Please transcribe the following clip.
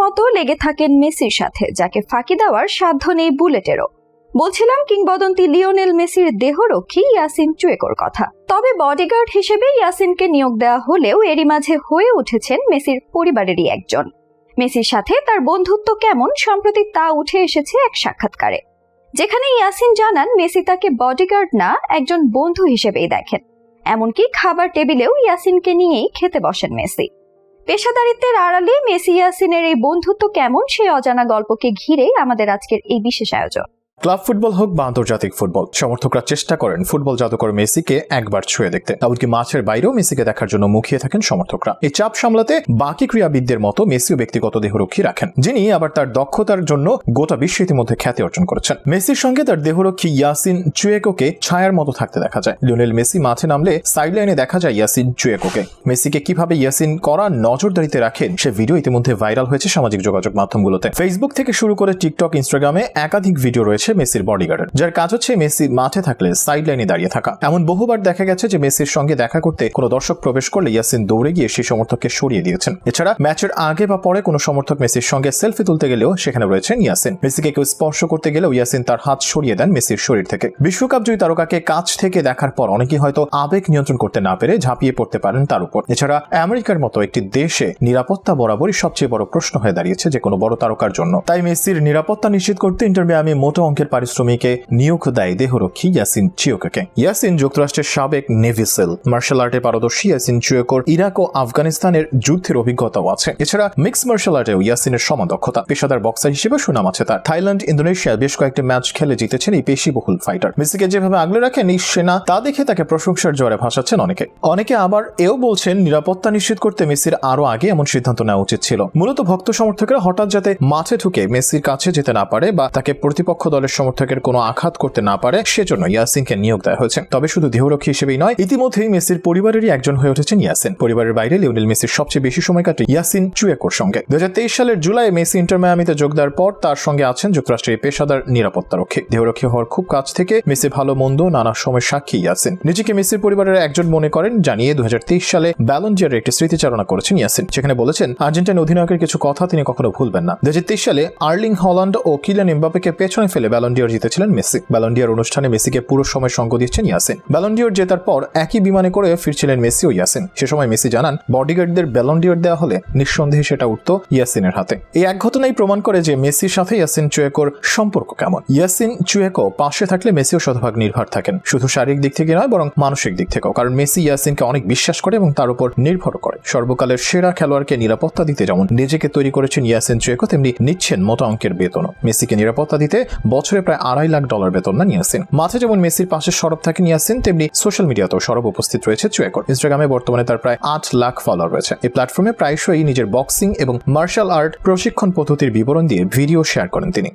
মতো লেগে থাকেন মেসির সাথে, যাকে ফাঁকি দেওয়ার সাধ্য নেই বুলেটেরও। বলছিলাম কিংবদন্তি লিওনেল মেসির দেহরক্ষী ইয়াসিন চুয়েকোর কথা। তবে বডিগার্ড হিসেবে ইয়াসিনকে নিয়োগ দেওয়া হলেও এরই মাঝে হয়ে উঠেছেন মেসির পরিবারেরই একজন। মেসির সাথে তার বন্ধুত্ব কেমন সম্প্রতি তা উঠে এসেছে এক সাক্ষাৎকারে। যেখানে ইয়াসিন জানান মেসি তাকে বডিগার্ড না, একজন বন্ধু হিসেবেই দেখেন। এমনকি খাবার টেবিলেও ইয়াসিনকে নিয়েই খেতে বসেন মেসি। পেশাদারিত্বের আড়ালে মেসি ইয়াসিনের এই বন্ধুত্ব কেমন, সেই অজানা গল্পকে ঘিরেই আমাদের আজকের এই বিশেষ আয়োজন। ক্লাব ফুটবল হোক বা আন্তর্জাতিক ফুটবল, সমর্থকরা চেষ্টা করেন ফুটবল জাদুকর মেসিকে একবার ছুঁয়ে দেখতে। এমনকি মাঠের বাইরেও মেসিকে দেখার জন্য মুখিয়ে থাকেন সমর্থকরা। এই চাপ সামলাতে বাকি ক্রীড়াবিদদের মতো মেসিও ব্যক্তিগত দেহরক্ষী রাখেন, যিনি আবার তার দক্ষতার জন্য গোটা বিশ্ব ইতিমধ্যে খ্যাতি অর্জন করেছেন। মেসির সঙ্গে তার দেহরক্ষী ইয়াসিন চুয়েকোকে ছায়ার মতো থাকতে দেখা যায়। লিওনেল মেসি মাঠে নামলে সাইডলাইনে দেখা যায় ইয়াসিন চুয়েকোকে। মেসিকে কীভাবে ইয়াসিন করা নজরদারিতে রাখেন, সে ভিডিও ইতিমধ্যে ভাইরাল হয়েছে সামাজিক যোগাযোগ মাধ্যমগুলোতে। ফেসবুক থেকে শুরু করে টিকটক, ইনস্টাগ্রামে একাধিক ভিডিও রয়েছে। মেসির বডিগার্ডের যার কাজ হচ্ছে মেসি মাঠে থাকলে সাইড লাইনে দাঁড়িয়ে থাকা। এমন বহুবার দেখা গেছে যে মেসির সঙ্গে দেখা করতে কোনো দর্শক প্রবেশ করলে ইয়াসিন দৌড়ে গিয়ে সেই সমর্থককে সরিয়ে দিয়েছেন। এছাড়া ম্যাচের আগে বা পরে কোনো সমর্থক মেসির সঙ্গে সেলফি তুলতে গেলেও সেখানে রয়েছেন ইয়াসিন। মেসিকে কেউ স্পর্শ করতে গেলেও ইয়াসিন তার হাত সরিয়ে দেন মেসির শরীর থেকে। বিশ্বকাপ জয়ী তারকাকে কাছ থেকে দেখার পর অনেকেই হয়তো আবেগ নিয়ন্ত্রণ করতে না পেরে ঝাঁপিয়ে পড়তে পারেন তার উপর। এছাড়া আমেরিকার মতো একটি দেশে নিরাপত্তা বরাবরই সবচেয়ে বড় প্রশ্ন হয়ে দাঁড়িয়েছে যে কোনো বড় তারকার জন্য। তাই মেসির নিরাপত্তা নিশ্চিত করতে ইন্টার আমি মোটো অঙ্কের পারিশ্রমিকে নিয়োগ দেয় দেহরক্ষী ইয়াসিন চিওকে ইয়াসিন যুক্তরাষ্ট্রের সাবেক নেভি সেল, মার্শাল আর্টে পারদর্শী ইয়াসিন চিওকোর ইরাক ও আফগানিস্তানের যুদ্ধের অভিজ্ঞতাও আছে। এছাড়া মিক্স মার্শাল আর্টেও ইয়াসিনের সমান দক্ষতা। পেশাদার বক্সার হিসেবে সুনাম আছে তার। থাইল্যান্ড ইন্দোনেশিয়ায় বেশ কয়েকটি ম্যাচ খেলে জিতেছেন এই পেশিবহুল ফাইটার। মেসিকে যেভাবে আগলে রাখেন এই সেনা, তা দেখে তাকে প্রশংসার জোরে ভাসাচ্ছেন অনেকে। অনেকে আবার এও বলছেন নিরাপত্তা নিশ্চিত করতে মেসির আরও আগে এমন সিদ্ধান্ত নেওয়া উচিত ছিল। মূলত ভক্ত সমর্থকেরা হঠাৎ যাতে মাঠে ঢুকে মেসির কাছে যেতে না পারে বা তাকে প্রতিপক্ষ দলের সমর্থকের কোনো আঘাত করতে না পারে, সেজন্য ইয়াসিনকে নিয়োগ দেওয়া হয়েছে। তবে শুধু দেহরক্ষী হিসেবেই নয়, ইতিমধ্যেই মেসির পরিবারেরই একজন হয়ে উঠেছেন ইয়াসিন। পরিবারের বাইরে লিওনেল মেসির সবচেয়ে বেশি সময় কাটে ইয়াসিন চুয়েকোর সঙ্গে। দু হাজার তেইশ সালের জুলাই মেসি ইন্টার মায়ামিতে যোগ দেওয়ার পর তার সঙ্গে আছেন যুক্তরাষ্ট্রের পেশাদার নিরাপত্তারক্ষী। দেহরক্ষী হওয়ার খুব কাছ থেকে মেসি ভালো মন্দ, নানা সময় সাক্ষী ইয়াসিন। নিজেকে মেসির পরিবারের একজন মনে করেন, জানিয়ে দু হাজার তেইশ সালে ব্যালন্ডিয়ার একটি স্মৃতিচারণা করেছেন ইয়াসিন সেখানে বলেছেন, আর্জেন্টাইন অধিনায়কের কিছু কথা তিনি কখনো ভুলবেন না। দু হাজার তেইশ সালে আর্লিং হল্যান্ড ও কিলিয়ান এমবাপেকে পেছনে ফেলে ব্যালন্ডিয়ার জিতেছিলেন মেসি। ব্যালন্ডিয়ার অনুষ্ঠানে মেসিকে পুরো সময় সঙ্গ দিচ্ছেন ইয়াসিন। ব্যালন্ডিয়র জেতার পর একই বিমানে করে ফিরছিলেন মেসি ও ইয়াসিন। সে সময় মেসি জানান, বডিগার্ডদের ব্যালন্ডিয়র দেওয়া হলে নিঃসন্দেহে সেটা উঠত ইয়াসিনের হাতে। এই এক ঘটনাই প্রমাণ করে যে মেসির সাথে ইয়াসিন চুয়েকোর সম্পর্ক কেমন। ইয়াসিন চুয়েকো পাশে থাকলে মেসিও শতভাগ নির্ভর থাকেন। শুধু শারীরিক দিক থেকে নয়, বরং মানসিক দিক থেকেও। কারণ মেসি ইয়াসিনকে অনেক বিশ্বাস করে এবং তার উপর নির্ভর করে। সর্বকালের সেরা খেলোয়াড়কে নিরাপত্তা দিতে যেমন নিজেকে তৈরি করেছেন ইয়াসিন চুয়েকো, তেমনি নিচ্ছেন মোটা অঙ্কের বেতনও। মেসিকে নিরাপত্তা দিতে বছরে প্রায় আড়াই লাখ ডলার বেতন না নিয়াসিন মাঠে যেমন মেসির পাশে সরব থাকে নিয়াসিন তেমনি সোশ্যাল মিডিয়াতেও সরব উপস্থিত রয়েছে চুয়েকর। ইনস্টাগ্রামে বর্তমানে তার প্রায় আট লাখ ফলোয়ার রয়েছে। এই প্ল্যাটফর্মে প্রায়শই নিজের বক্সিং এবং মার্শাল আর্ট প্রশিক্ষণ পদ্ধতির বিবরণ দিয়ে ভিডিও শেয়ার করেন তিনি।